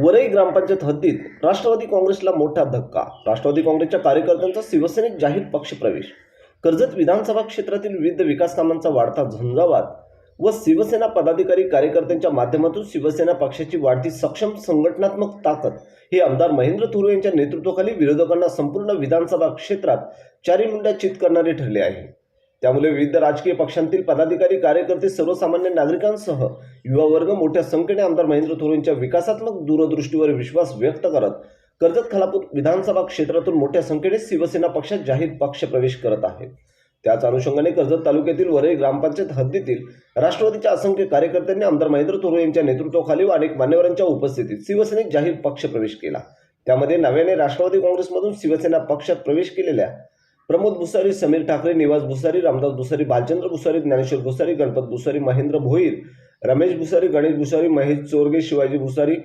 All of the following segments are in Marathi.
वरई ग्रामपंचायत हद्दीत राष्ट्रवादी काँग्रेसला मोठा धक्का. राष्ट्रवादी काँग्रेसच्या कार्यकर्त्यांचा शिवसेनेत जाहीर पक्षप्रवेश कर्जत विधानसभा क्षेत्रातील विविध विकास कामांचा वाढता झंझावात व शिवसेना पदाधिकारी कार्यकर्त्यांच्या माध्यमातून शिवसेना पक्षाची वाढती सक्षम संघटनात्मक ताकद हे आमदार महेंद्र थोरे यांच्या नेतृत्वाखाली विरोधकांना संपूर्ण विधानसभा क्षेत्रात चारी मुंड्या चित करणारे ठरले आहे. त्यामुळे विविध राजकीय पक्षांतील पदाधिकारी कार्यकर्ते सर्वसामान्य नागरिकांसह युवा वर्ग मोठ्या संख्येने आमदार महेंद्र थोरेंच्या विकासात्मक दूरदृष्टीवर विश्वास व्यक्त करत कर्जत खालापूर विधानसभा क्षेत्रातून मोठ्या संख्येने शिवसेना पक्षात जाहीर पक्ष प्रवेश करत आहेत त्याच अनुषंगाने कर्जत तालुक्यातील वरळी ग्रामपंचायत हद्दीतील राष्ट्रवादीच्या असंख्य कार्यकर्त्यांनी आमदार महेंद्र थोरे यांच्या नेतृत्वाखाली व अनेक मान्यवरांच्या उपस्थितीत शिवसेनेत जाहीर पक्ष प्रवेश केला. त्यामध्ये नव्याने राष्ट्रवादी काँग्रेसमधून शिवसेना पक्षात प्रवेश केलेल्या प्रमोद भुसारी समीर ठाकरे निवास भुसारी रामदास भुसारी बालचंद्र भुसारी ज्ञानेश्वर भुसारी गणपत भुसारी महेंद्र भोईर रमेश भुसारी गणेश भुसारी महेश चोरगे शिवाजी भुसारी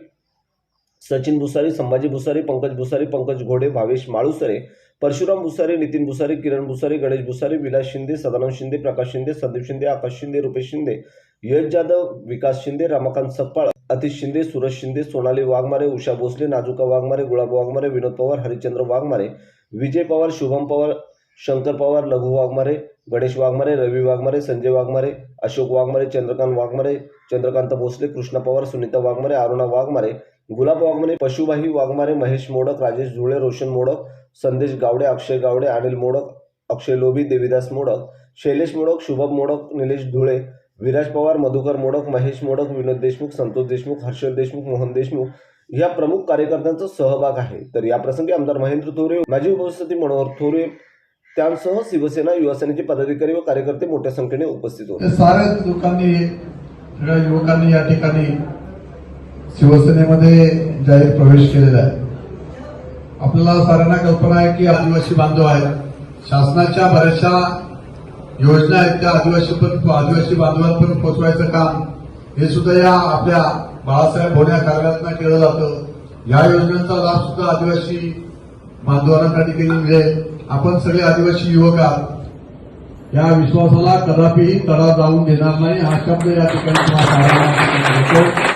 सचिन भुसारी संभाजी भुसारी पंकज भुसारी पंकज घोडे भावेश माळुसरे परशुराम भुसारी नितीन भुसारी किरण भुसारी गणेश भुसारी विलास शिंदे सदानंद शिंदे प्रकाश शिंदे संदीप शिंदे आकाश शिंदे रुपेश शिंदे यश जाधव विकास शिंदे रमाकांत सप्पाळ अतिश शिंदे सुरज शिंदे सोनाली वाघमारे उषा भोसले नाजुका वाघमारे गुलाब वाघमारे विनोद पवार हरिचंद्र वाघमारे विजय पवार शुभम पवार शंकर पवार लघु वाघमारे गणेश वाघमारे रवी वाघमारे संजय वाघमारे अशोक वाघमारे चंद्रकांत वाघमारे चंद्रकांत भोसले कृष्णा पवार सुनीता वाघमारे अरुणा वाघमारे गुलाब वाघमारे पशुभाई वाघमारे महेश मोडक राजेश झुळे रोशन मोडक संदेश गावडे अक्षय गावडे अनिल मोडक अक्षय लोभी देविदास मोडक शैलेश मोडक शुभम मोडक निलेश धुळे विराज पवार मधुकर मोडक महेश मोडक विनोद देशमुख संतोष देशमुख हर्षल देशमुख मोहन देशमुख या प्रमुख कार्यकर्त्यांचा सहभाग आहे. तर या प्रसंगी आमदार महेंद्र थोरे माजी उपस्थिती मनोहर थोरे त्यांसह शिवसेना युवासेनेचे पदाधिकारी व कार्यकर्ते मोठ्या संख्येने उपस्थित होते. साऱ्याच लोकांनी सगळ्या युवकांनी या ठिकाणी शिवसेनेमध्ये जाहीर प्रवेश केलेला आहे. आपल्याला साऱ्यांना कल्पना आहे की आदिवासी बांधव आहेत. शासनाच्या बऱ्याचशा योजना आहेत त्या आदिवासी पण आदिवासी बांधवांपर्यंत पोहोचवायचं काम. हे सुद्धा या आपल्या बाळासाहेब भोण्या कार्यालयातनं केलं जातं. या योजनेचा लाभ सुद्धा आदिवासी बांधवांना त्या ठिकाणी मिळेल. आपण सगळे आदिवासी युवक आहात. या विश्वासाला कदापिही तडा जाऊन देणार नाही. हा शब्द या ठिकाणी